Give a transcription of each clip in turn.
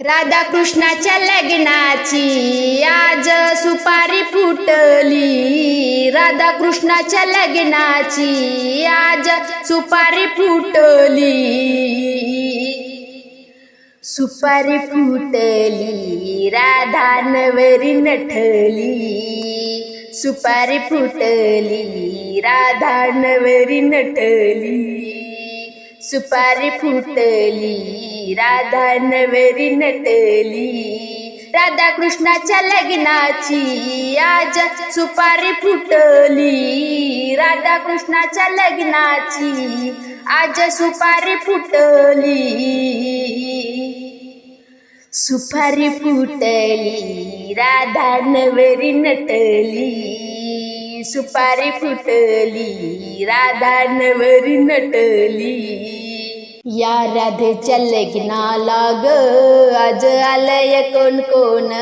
राधा कृष्णाच्या लग्नाची आज सुपारी फुटली. राधा कृष्णाच्या लग्नाची आज सुपारी फुटली. सुपारी फुटली राधा नवरी नठली सुपारी फुटली राधा नवरी नटली. सुपारी फुटली राधा नवरी नटली. राधा कृष्णाच्या लग्नाची आज सुपारी फुटली. राधा कृष्णाच्या लग्नाची आज सुपारी फुटली. सुपारी फुटली राधा नवरी नटली. सुपारी फुटली राधा नवरी नटली. या राधेच्या लग्नाला ग आज आलय कोण कोण?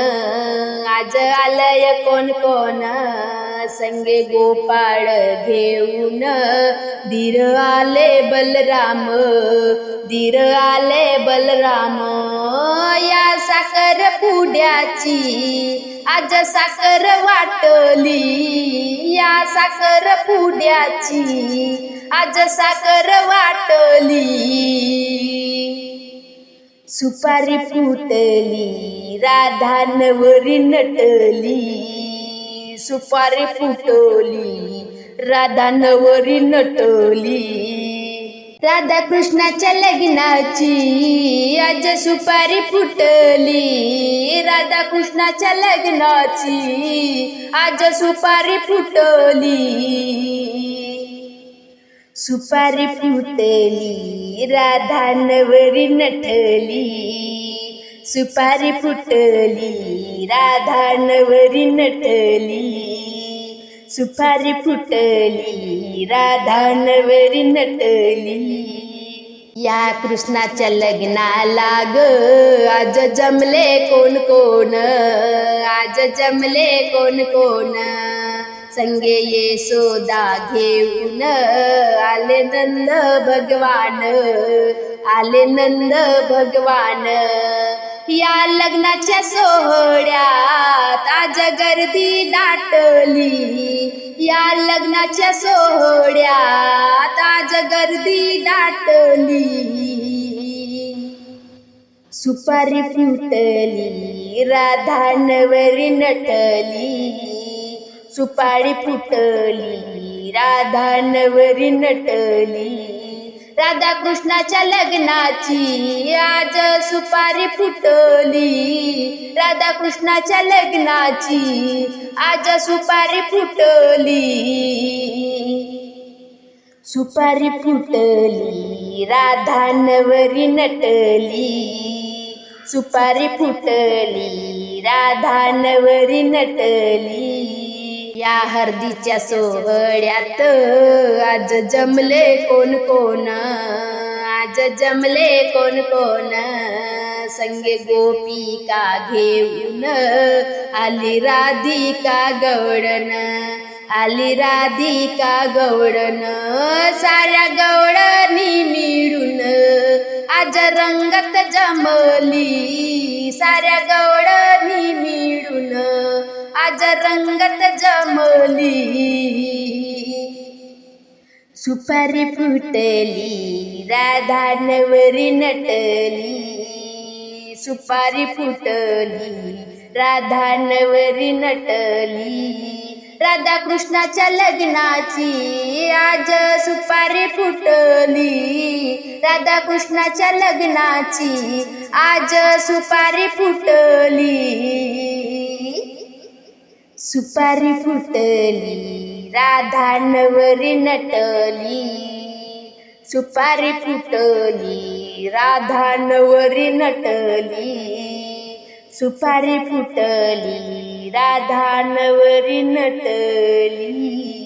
आज आलय कोण कोण? संगे गोपाळ घेऊन. धीर आले बलराम. धीर आले बलराम. या साखर पुड्याची आज साखर वाटली. या साखर पुड्याची आज साखर वाटली सुपारी फुटली राधा नवरी नटली सुपारी फुटली राधा नवरी नटली. राधा कृष्णाच्या लग्नाची आज सुपारी फुटली राधा कृष्णाच्या लग्नाची आज सुपारी फुटली. सुपारी फुटली राधा नवरी नटली. सुपारी फुटली राधा नवरी नटली. सुपारी फुटली राधा नवरी नटली. या कृष्णाच्या लग्नाला ग आज जमले कोण कोण? आज जमले कोण कोण? संगे येसोदा घेऊन. आले नंद भगवान आले नंद भगवान. या लग्नाच्या सोहळ्यात आज गर्दी दाटली. या लग्नाच्या सोहळ्यात आज गर्दी दाटली. सुपारी फुटली राधा नवरी नटली. सुपारी फुटली राधा नवरी नटली. राधा कृष्णाच्या लग्नाची आज सुपारी फुटली. राधा कृष्णाच्या लग्नाची आज सुपारी फुटली. सुपारी फुटली राधा नवरी नटली. सुपारी फुटली राधा नवरी नटली. या हर्दीच्या सोहळ्यात आज जमले कोण कोण? आज जमले कोण कोण? संगे गोपिका घेऊन आली राधिका गवडन आली राधिका गवडन साऱ्या गवडणी मिळून आज रंगत जमली. साऱ्या गवडणी आज रंगत जमली सुपारी फुटली राधा नवरी नटली. सुपारी फुटली राधा नवरी नटली. राधा कृष्णाच्या लग्नाची आज सुपारी फुटली. राधा कृष्णाच्या लग्नाची आज सुपारी फुटली. सुपारी फुटली राधा नवरी नटली. सुपारी फुटली राधा नवरी नटली. सुपारी फुटली राधा नवरी नटली.